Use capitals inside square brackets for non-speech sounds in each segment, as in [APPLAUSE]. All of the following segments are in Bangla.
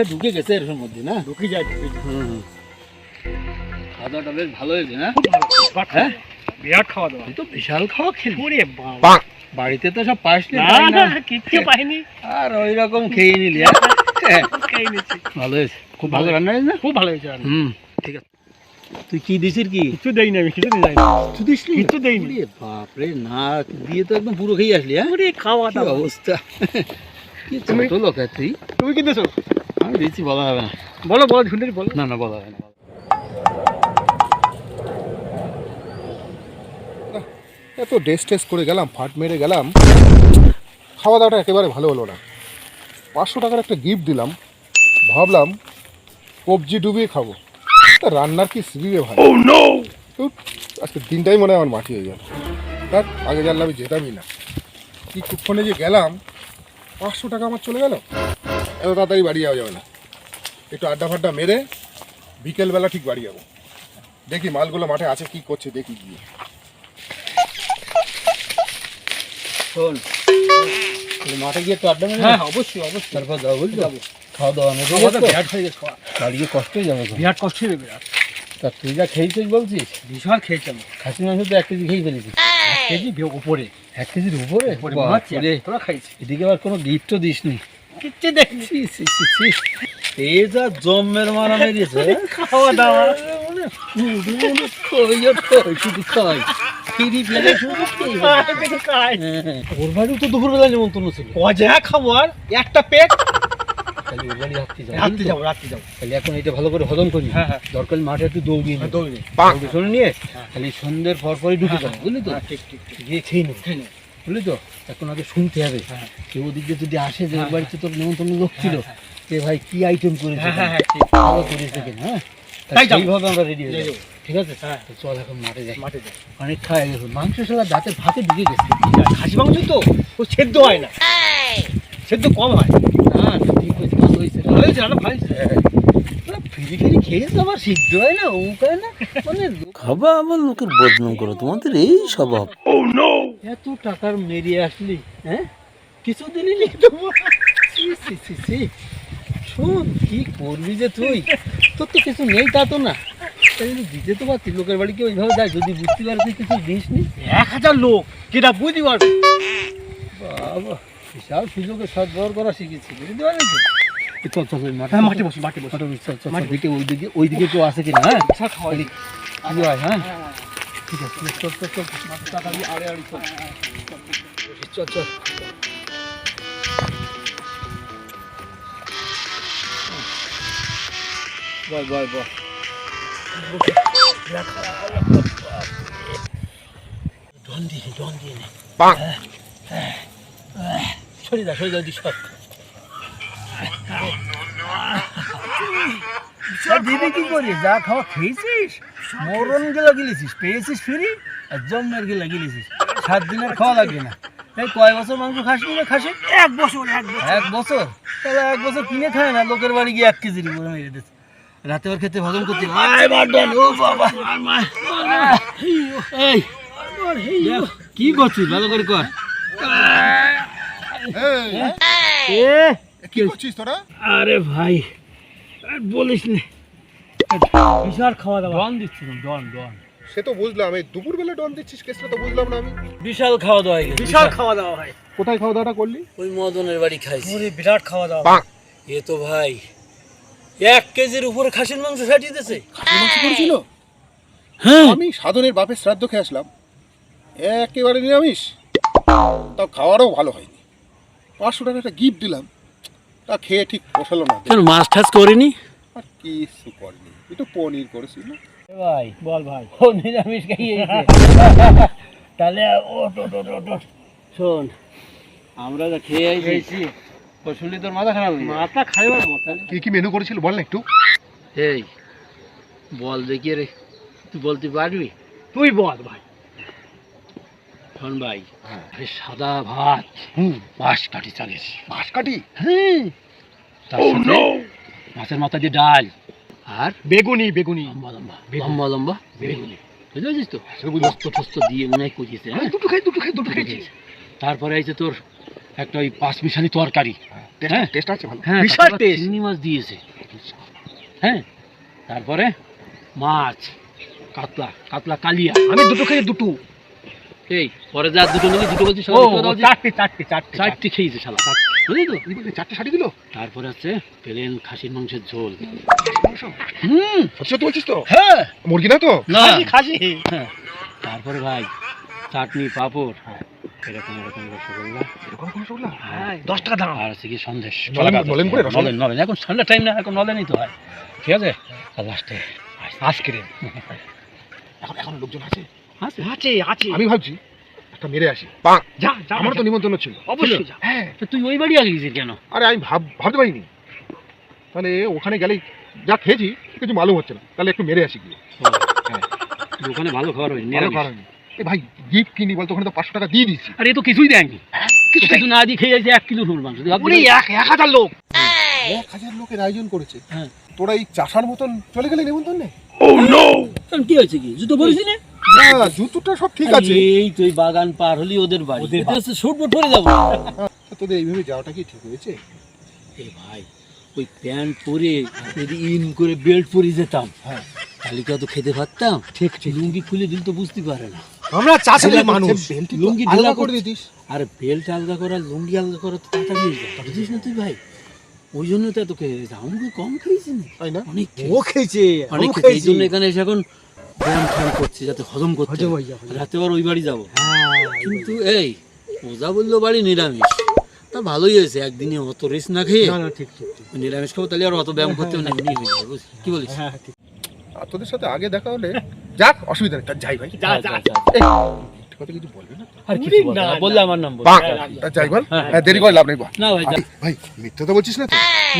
সে ঢুকে গেছে এর মধ্যে না? ঢুকে যায় ঢুকে হুম খাওয়া দাওয়াটা বেশ ভালো হয়েছে না? হ্যাঁ? বিরাট খাওয়া দাওয়া তুই তো বিশাল খাওয়া খেলি। ওরে বাবা। বাড়িতে তো সব পাসনি না না। না কিচ্ছু পাইনি। আর ওই রকম খেয়ে নিলি হ্যাঁ? খাই ভালো হয়েছে। খুব ভালো রান্না হয়েছে না? খুব ভালো হয়েছে হুম ঠিক আছে। তুই কি দিছিস কি? কিছু দেইনি আমি কিছু দিই না কিছু দিসনি? কিছু দেইনি। ওরে বাপরে না দিয়ে তো একদম পুরো খেয়ে আসলি হ্যাঁ? ওরে খাওয়া দাওয়া। অবস্থা? কি তুমি- ছোট লোক তুই? তুমি কি দেছো? আমি দিচ্ছি বলা হবে না। বলো বলো বলো। না না বলা হবে না। এত ড্রেস টেস্ট করে গেলাম ফাট মেরে গেলাম। খাওয়া দাওয়াটা একেবারে ভালো হলো না। পাঁচশো টাকার একটা গিফট দিলাম। ভাবলাম কবজি ডুবিয়ে খাব। তা রান্নার কি সিবিবে ভাই? উফ, আজকে দিনটাই মনে হয় আমার মাটি হয়ে গেল। তার আগে জানলে আমি যেতামই না। কি কুক্ষণে যে গেলাম পাঁচশো টাকা আমার চলে গেল? এত তাড়াতাড়ি বাড়ি যাওয়া যাবে না। একটু আড্ডা ফাড্ডা মেরে বিকেলবেলা ঠিক বাড়ি যাব। দেখি মালগুলো মাঠে আছে কি করছে দেখি গিয়ে। শোন মাঠে গিয়ে একটু আড্ডা মেরে হ্যাঁ অবশ্যই অবশ্যই। তারপর যাব বুঝলি খাওয়া দাওয়া খাওয়া দাওয়া বিরাট হয়ে গেছে খাওয়া। বাড়িয়ে কষ্ট হয়ে যাবে বিরাট কষ্ট হবে বিরাট। তা তুই যা খেয়েছিস বলছিস? বিশাল খেয়েছি আমি। খাসি মাংস তো এক কেজি খেয়ে ফেলেছিস। এক কেজি উপরে। এক কেজির উপরে। তোরা খাইছি এদিকে আবার কোনো গিফটও দিসনি। কিচ্ছু দেখিনি ছি, ছি, ছি, ছি। এ যা জম্মের মারা মেরিয়েছে খাওয়া দাওয়া। মানে হ্যাঁ, ওর বাড়িও তো দুপুরবেলা নেমন্তন্ন ছিল। অজা খাবার একটা পেট। তাহলে ওর বাড়ি রাত্রি যাব রাত্রি যাব রাত্রি যাব। তাহলে এখন এটা ভালো করে হজম করি হ্যাঁ হ্যাঁ। দরকার মাঠে একটু দৌড়িয়ে নি দৌড়ে দৌড়ে শুনে নিয়ে খালি সন্ধ্যের পর পরই ঢুকে যাব বুঝলি তো? হ্যাঁ ঠিক গিয়ে খেয়ে নেব খেয়ে নে। বুঝলি তো? এখন আগে শুনতে হবে। হ্যাঁ। কেউ ওদিক দিয়ে যদি আসে যে ওর হ্যাঁ, বাড়িতে তোর নেমন্তন্ন লোক ছিল যে ভাই কি আইটেম করেছে? হ্যাঁ হ্যাঁ হ্যাঁ ঠিক। ভালো করেছে কিনা হ্যাঁ? আমরা রেডি হয়ে যাব। ঠিক আছে? হ্যাঁ। চল এখন মাঠে যাই। মাঠে যাই। অনেক খাওয়া গেছে মাংস সালা দাঁতে ভাতে ঢুকে গেছে। খাসি মাংস তো? ও সেদ্ধ হয় না। সেদ্ধ কম হয়। না ঠিক হয়েছে ভালো হয়েছে। ভালো হয়েছে রান্না ভালো হয়েছে। ফিরি ফিরি খেয়েছে আবার সিদ্ধ হয় না না মানে খাবা আবার লোকের বদনাম করো তোমাদের এই স্বভাব। এত টাকার মেরিয়ে আসলি হ্যাঁ? কিছু নি তোমার ছি। শোন কি করবি যে তুই? তোর তো কিছু নেই তা তো না। তাই দিতে তো পারতি লোকের বাড়ি কি ওইভাবে যায়? যদি বুঝতে পারবি কিছু দিস নি। এক হাজার লোক কেটা বুঝতে পারবে। বাবা বিশাল সুযোগে সদ্ব্যবহার করা শিখেছি বুঝতে পারলি তো? চল চল ওই মাঠে হ্যাঁ মাঠে বসি মাঠে বসি। চল চল মাঠে দিকে ওই দিকে ওই দিকে কেউ আছে কিনা হ্যাঁ? বিশাল খাওয়া কি হয় হ্যাঁ? ঠিক আছে চল চল চল টাকা আড়ে আড়ে চল। চল চল বয় বয় বয় ডন দিয়ে ডন দিয়ে সরে যা সরে যা দিস দিদি কি করি যা খাওয়া খেয়েছিস? মরণ গেলা গিলেছিস পেয়েছিস ফিরি? আর জন্মের গেলা গিলেছিস। সাত দিনের খাওয়া লাগবে না। এই কয় বছর মাংস খাসি না খাসি? এক বছর এক বছর। এক বছর? তাহলে এক বছর কিনে খায় না? লোকের বাড়ি গিয়ে এক কেজির উপরে মেরে দিচ্ছে রাতে ওর খেতে হজম করতে আয় মারডন ও বাবা। এই কি করছিস? ভালো করে কর। এ কি করছিস তোরা? আরে ভাই। আর বলিস না। বিশাল খাওয়া দাওয়া। ডন দিচ্ছিলাম ডন ডন। সে তো বুঝলাম এই দুপুরবেলা ডন দিচ্ছিস কেসটা তো বুঝলাম না আমি। বিশাল খাওয়া দাওয়া হয়ে গেছে বিশাল খাওয়া দাওয়া ভাই কোথায় খাওয়া দাওয়াটা করলি? ওই মদনের বাড়ি খাইছি। ওরে বিরাট খাওয়া দাওয়া। এ তো ভাই এক কেজির উপরে খাসির মাংস সাটিয়ে দিয়েছে। খাসি মাংস করেছিল? হ্যাঁ। আমি সাধনের বাপের শ্রাদ্ধ খেয়ে আসলাম। একেবারে নিরামিষ। তাও খাওয়ারও ভালো হয়নি। পাঁচশো টাকা একটা গিফট দিলাম। তা খেয়ে ঠিক পোষালো না। কেন মাছ ঠাস করিনি? আর কিছু করেনি। একটু পনির করেছিল ভাই বল ভাই। ও নিরামিষ খাইয়েছে [LAUGHS] তাহলে ওট। শোন আমরা যা খেয়ে আইছি খেয়েছি। ও শুনলি তোর মাথা খারাপ মাথা খাইবার মত কি কি মেনু করেছিল বল না একটু। এই বল দেখি রে তুই বলতে পারবি? তুই বল ভাই। শোন ভাই হ্যাঁ। সাদা ভাত। চালিস হ্যাঁ মাছের মাথা দিয়ে ডাল। আর? বেগুনি বেগুনি। লম্বা লম্বা। লম্বা লম্বা? বেগুনি। বুঝতে পারছিস তো? মস্ত টস্ত দিয়ে মনে হয় করিয়েছে হ্যাঁ? দুটো খাই দুটো খাই দুটো খাই। তারপরে আছে তোর একটা ওই পাঁচ মিশালি তরকারি। হ্যাঁ। টেস্ট আছে ভালো। হ্যাঁ বিশাল taste। চিংড়ি মাছ দিয়েছে। হ্যাঁ? তারপরে মাছ। কাতলা কাতলা কালিয়া। আমি দুটো খাই দুটো। এই পরে যা দুটো নাকি দুটো বলছি ও সবাই দুটো দাও যে। চারটে চারটে চারটে খেয়েছে শালা। বুঝলি তো? চারটে শাড়ি দিল। তারপরে আছে প্লেন খাসির মাংসের ঝোল। হুম। সত্যি সত্যি বলছিস তো? হ্যাঁ। মুরগি না তো? না। খাসি খাসি। হ্যাঁ। তারপরে ভাই চাটনি পাঁপড়। এরকম এরকম রসগোল্লা। এরকম রসগোল্লা? হ্যাঁ। দশ টাকা দাম। আর আছে কি সন্দেশ? নলেন- নলেন করে নলেন নলেন। এখন ঠান্ডা টাইম না এখন নলেনই তো হয়। ঠিক আছে? আর লাস্টে আইসক্রিম। এখন এখন লোকজন আছে? আছে আছে আছে আমি ভাবছি একটা মেরে আসি। যা যা আমার তো নিমন্ত্রণ ছিল। অবশ্যই যা। হ্যাঁ। তো তুই ওই বাড়ি আগে গেছিস কেন? আরে আমি ভাব ভাবতে পারিনি। তাহলে ওখানে গেলে যা খেয়েছি কিছু মালুম হচ্ছে না। তাহলে একটু মেরে আসি গিয়ে। ওখানে ভালো খাবার হয় ভালো নিরামিষ কারণ এ ভাই গিফট কিনি বলতো ওখানে তো পাঁচশো টাকা দিয়ে দিচ্ছি আর এ তো কিছুই দেয়নি। কিছু কিছু না দিয়ে খেয়ে যাচ্ছে এক কিলো নুন মাংস। এক এক হাজার লোক। এক হাজার লোকের আয়োজন করেছে। হ্যাঁ। তোরা এই চাষার মতন চলে গেলে নিমন্ত্রণ? নেই কারণ কি হয়েছে কি? জুতো পরিস না? না জুতোটা সব ঠিক আছে। এই তুই বাগান পার হলি ওদের বাড়ি। ওদের পরে যাব। তোদের এইভাবে যাওয়াটা কি ঠিক হয়েছে? এ ভাই ওই প্যান্ট পরে যদি ইন করে বেল্ট পরে যেতাম হ্যাঁ। তাহলে অত খেতে পারতাম? ঠিক ঠিক। লুঙ্গি খুলে দিল তো বুঝতে পারে না। আমরা মানুষ। লুঙ্গি ঢিলা করে দিতিস। আর বেল্ট আলগা করা লুঙ্গি আলগা করা তো তাড়াতাড়ি হয়ে বুঝিস না তুই ভাই? ওই জন্য তো এত খেয়ে কম খেয়েছি না তাই না? অনেক ও খেয়েছে। অনেক এই খেয়েছে। জন্য এখানে এসে এখন ব্যায়াম করছি যাতে হজম করতে হজম হয়ে যাবে। রাতে আবার ওই বাড়ি যাব। হ্যাঁ কিন্তু এই ওজা বলল বাড়ি নিরামিষ। তা ভালোই হয়েছে একদিনে অত রেস না খেয়ে। না না ঠিক ঠিক ঠিক। নিরামিষ খাব তাহলে আর অত ব্যায়াম করতে হবে না এমনি হয়ে যাবে, কি বলিস? হ্যাঁ ঠিক। আর তোদের সাথে আগে দেখা হলে যাক অসুবিধা নেই তা যাই ভাই। যা যা কথা কিছু বলবি না? আর উনি কিছু না, না, না। বললে আমার নাম বল যাই বল। হ্যাঁ দেরি করে লাভ নেই বল। না ভাই যা। ভাই, ভাই তো বলছিস না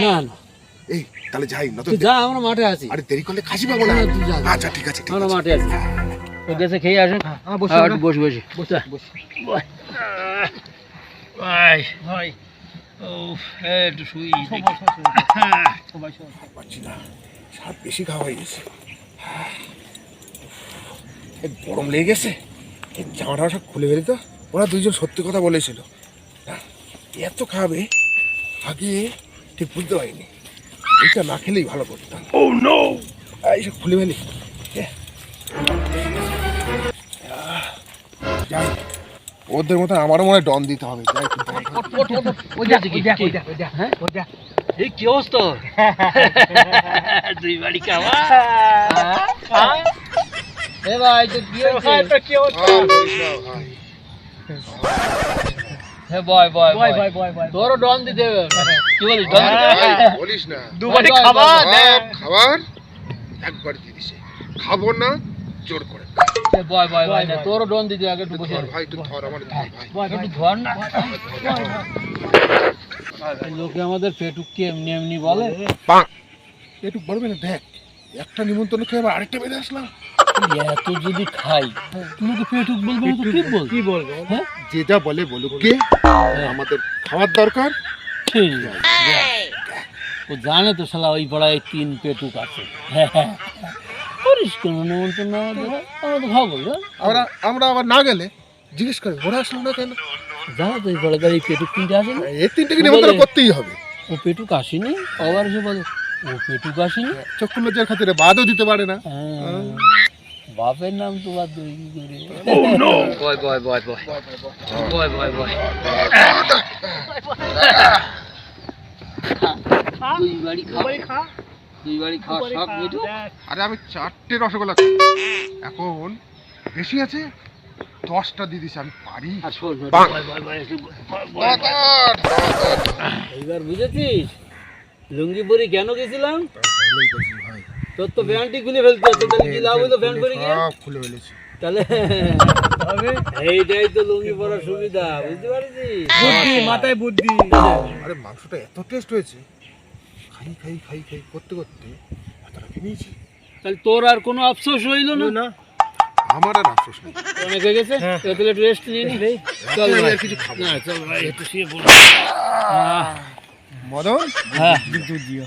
না না। এই তাহলে যাই না তো তুই যা আমরা মাঠে আছি। আরে দেরি করলে খাসি পাবো না। তুই যা। আচ্ছা ঠিক আছে ঠিক আমরা আছে। মাঠে আছি। তো গেছে খেয়ে আসেন হ্যাঁ বসে হ্যাঁ, একটু বসে বসে। বসে। বসে। ভাই ভাই। ও একটু শুই সবাই সবাই পারছি না। সাপ বেশি খাওয়া হয়ে গেছে। গরম লেগে গেছে। এই জামাটা সব খুলে ফেলি তো। ওরা দুইজন সত্যি কথা বলেছিল। এত খাবে আগে ঠিক বুঝতে পারিনি। এইটা না খেলেই ভালো করতাম। ও নো এইসব খুলে ফেলি। যাই। ওদের মতো আমারও মনে হয় ডন দিতে হবে। হ্যাঁ? এই কি অবস্থা দুই বাড়ি খাওয়া। এ ভাই তো কি হয়েছে? কি হচ্ছে ভাই। হ্যাঁ বয় বয় বয় বয়। বয় বয় তোরও ডন দিতে হবে। কি বলিস ডন দিতে হবে? ভাই, বলিস না। দুবারে বয়, বয়, খাবার। বয়, বয়। দেখ খাবার একবার দিয়ে দিছে। খাব না জোর করে এ বয় বয় বয় না বয়, বয়। তোরও ডন দিতে আগে একটু বসে। ভাই তুই ধর আমার ধর ভাই। একটু ধর। লোকে আমাদের পেটুককে এমনি এমনি বলে। একটু বলবে না দেখ একটা নিমন্ত্রণ খেয়ে আবার আরেকটা বেঁধে আসলাম। এত যদি খাই তুমি তো পেটুক বলবে না তো কি বল কি বলব? হ্যাঁ? যেটা বলে বলুক কে? আমাদের খাওয়ার দরকার? ঠিক আছে। ও জানে তো শালা ওই পাড়ায় তিন পেটুক আছে। করিস কেন নেমন্তন্ন আমরা তো খাব আমরা আমরা আবার না গেলে জিজ্ঞেস করি ওরা আসলো না কেন? জানো তো এই পাড়ায় এই পেটুক কিনতে আসে না? এই তিনটাকে নিমন্ত্রণ করতেই হবে। ও পেটুক আসেনি? আবার এসে বলে ও পেটুক আসেনি? চক্ষু লজ্জার খাতিরে বাদও দিতে পারে না। হ্যাঁ। বাপের নাম তো বাদ দেবে কি করে? বয় বয় বয় বয় বয় বয় বয় দুই বাড়ি খা। দুই বাড়ি খাওয়া সবাই শখ খা, পেটুক দেখ। আরে আমি চারটে রসগোল্লা এখন বেশি আছে? দশটা দিয়ে দিছি আমি পারি। এইবার বুঝেছিস? লুঙ্গি পরি কেন গেছিলাম? তোর তো প্যান্টই খুলে ফেলতে হতো তাহলে কি লাভ হলো প্যান্ট পরে গিয়ে? সব খুলে ফেলেছি। তাহলে এইটাই তো লুঙ্গি পরার সুবিধা বুঝতে পারছিস? বুদ্ধি মাথায় বুদ্ধি। আরে মাংসটা এত টেস্ট হয়েছে। খাই খাই খাই খাই করতে তাহলে তোর আর কোনো আফসোস হইল না? না। আমার আর আফসোস নেই। অনেক হয়ে গেছে। তাহলে একটু রেস্ট নিয়ে নি। চল ভাই। আর কিছু খাব না। না। চল ভাই। একটু শুয়ে পড়। মদন? হ্যাঁ। দুধ দিও।